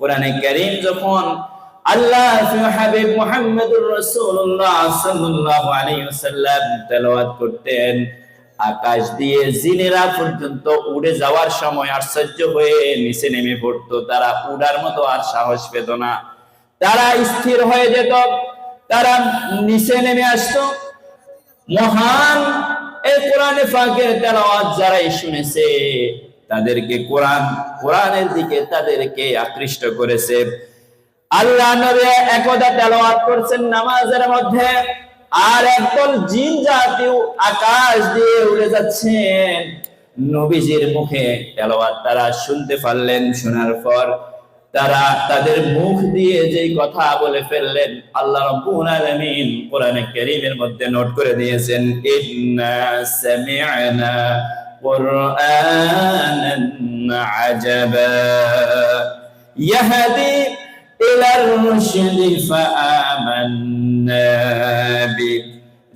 কোরআনে যখন আল্লাহ রাসূলুল্লাহ সাল্লাল্লাহু আলাইহি ওয়াসাল্লাম তেলাওয়াত করতেন, আকাশ দিয়ে জিনেরা পর্যন্ত উড়ে যাওয়ার সময় আশ্চর্য হয়ে নিচে নেমে পড়তো। তারা উড়ার মতো আর সাহস পেত না। তারা স্থির হয়ে যেত, তারা নিচে নেমে আসতো। মহান এই কোরআনে ফাঁকের তেলাওয়াত যারাই শুনেছে তাদেরকে কোরআন, কোরআনের দিকে তাদেরকে আকৃষ্ট করেছে। আল্লাহ নবী একদা তেলাওয়াত করছেন নামাজের মধ্যে, আর একদল জিন জাতীয় আকাশ দিয়ে উড়ে যাচ্ছেন। নবীজির মুখে তেলাওয়াত তারা শুনতে পারলেন, শোনার পর তারা তাদের মুখ দিয়ে যেই কথা বলে ফেললেন, আল্লাহ রাব্বুল আলামিন কোরআনে কারীমের মধ্যে নোট করে দিয়েছেন, ইন্না সামি'না কুরআনান আজাবা ইয়াহদি ইলা রুশদি ফাআমান্না বি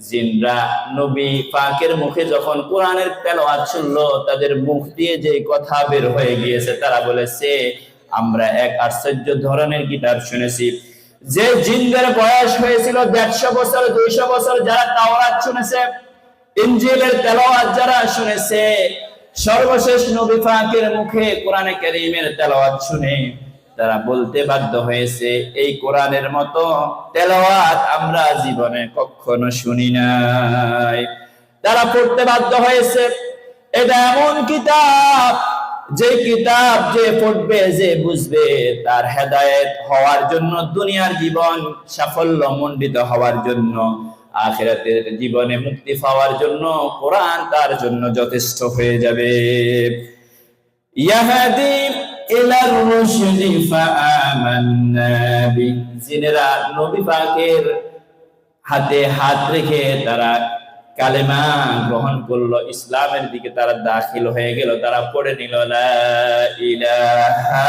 জিনরা নবী পাকের মুখে যখন কোরআনের তেলাওয়াত শুনলো, তাদের মুখ দিয়ে যে কথা বের হয়ে গিয়েছে, তারা বলেছে, আমরা এক আশ্চর্য ধরনের গিটার শুনেছি। যে জিনদের বয়স হয়েছিল দেড়শো বছর, দুইশো বছর যারা তাওরাত শুনেছে ইঞ্জিলের তেলাওয়াত যারা শুনেছে, সর্বশেষ নবী পাকের মুখে কোরআনে কারীমের তেলাওয়াত শুনে তারা বলতে বাধ্য হয়েছে, এই কোরআনের মতো তেলাওয়াত আমরা জীবনে কখনো শুনি নাই। তারা পড়তে বাধ্য হয়েছে, এটা এমন কিতাব, যে কিতাব যে পড়বে, যে বুঝবে, তার হেদায়েত হওয়ার জন্য, দুনিয়ার জীবন সাফল্য মণ্ডিত হওয়ার জন্য আখেরাতের জীবনে মুক্তি পাওয়ার জন্য কোরআন তার জন্য যথেষ্ট হয়ে যাবে। ইয়াহাদি ইলার রুশদি ফাআমান্না জিনেরা নবী পাকের হাতে হাত রেখে তারা কালেমা গ্রহণ করল, ইসলামের দিকে তারা দাখিল হয়ে গেল, তারা পড়ে নিল, লা ইলাহা